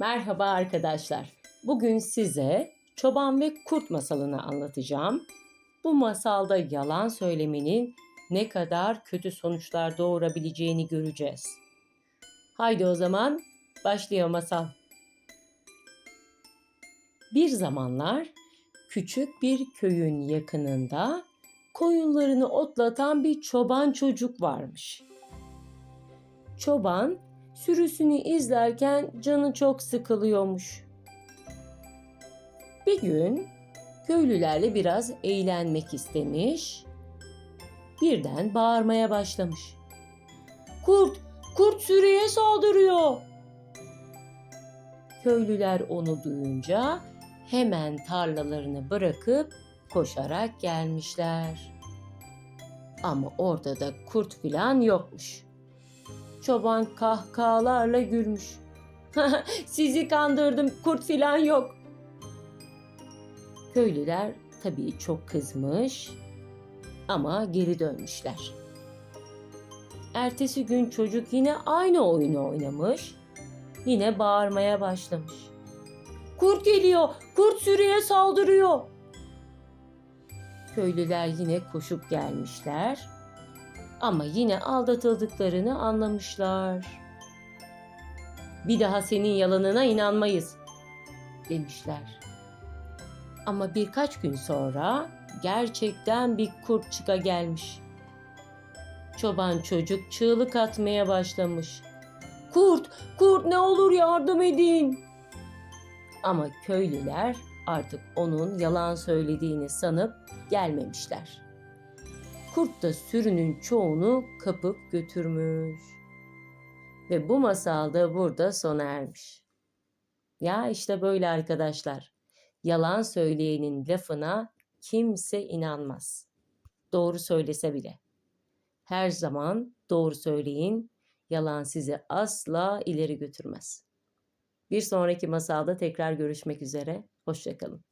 Merhaba arkadaşlar. Bugün size Çoban ve Kurt masalını anlatacağım. Bu masalda yalan söylemenin ne kadar kötü sonuçlar doğurabileceğini göreceğiz. Haydi o zaman başlıyor masal. Bir zamanlar küçük bir köyün yakınında koyunlarını otlatan bir çoban çocuk varmış. Çoban sürüsünü izlerken canı çok sıkılıyormuş. Bir gün köylülerle biraz eğlenmek istemiş. Birden bağırmaya başlamış. Kurt, kurt sürüye saldırıyor. Köylüler onu duyunca hemen tarlalarını bırakıp koşarak gelmişler. Ama orada da kurt filan yokmuş. Çoban kahkahalarla gülmüş. Sizi kandırdım, kurt filan yok. Köylüler tabii çok kızmış ama geri dönmüşler. Ertesi gün çocuk yine aynı oyunu oynamış. Yine bağırmaya başlamış. Kurt geliyor, kurt sürüye saldırıyor. Köylüler yine koşup gelmişler ama yine aldatıldıklarını anlamışlar. Bir daha senin yalanına inanmayız demişler. Ama birkaç gün sonra gerçekten bir kurt çıka gelmiş. Çoban çocuk çığlık atmaya başlamış. Kurt, kurt ne olur yardım edin. Ama köylüler artık onun yalan söylediğini sanıp gelmemişler. Kurt da sürünün çoğunu kapıp götürmüş. Ve bu masal da burada sona ermiş. Ya işte böyle arkadaşlar. Yalan söyleyenin lafına kimse inanmaz. Doğru söylese bile. Her zaman doğru söyleyin. Yalan sizi asla ileri götürmez. Bir sonraki masalda tekrar görüşmek üzere. Hoşçakalın.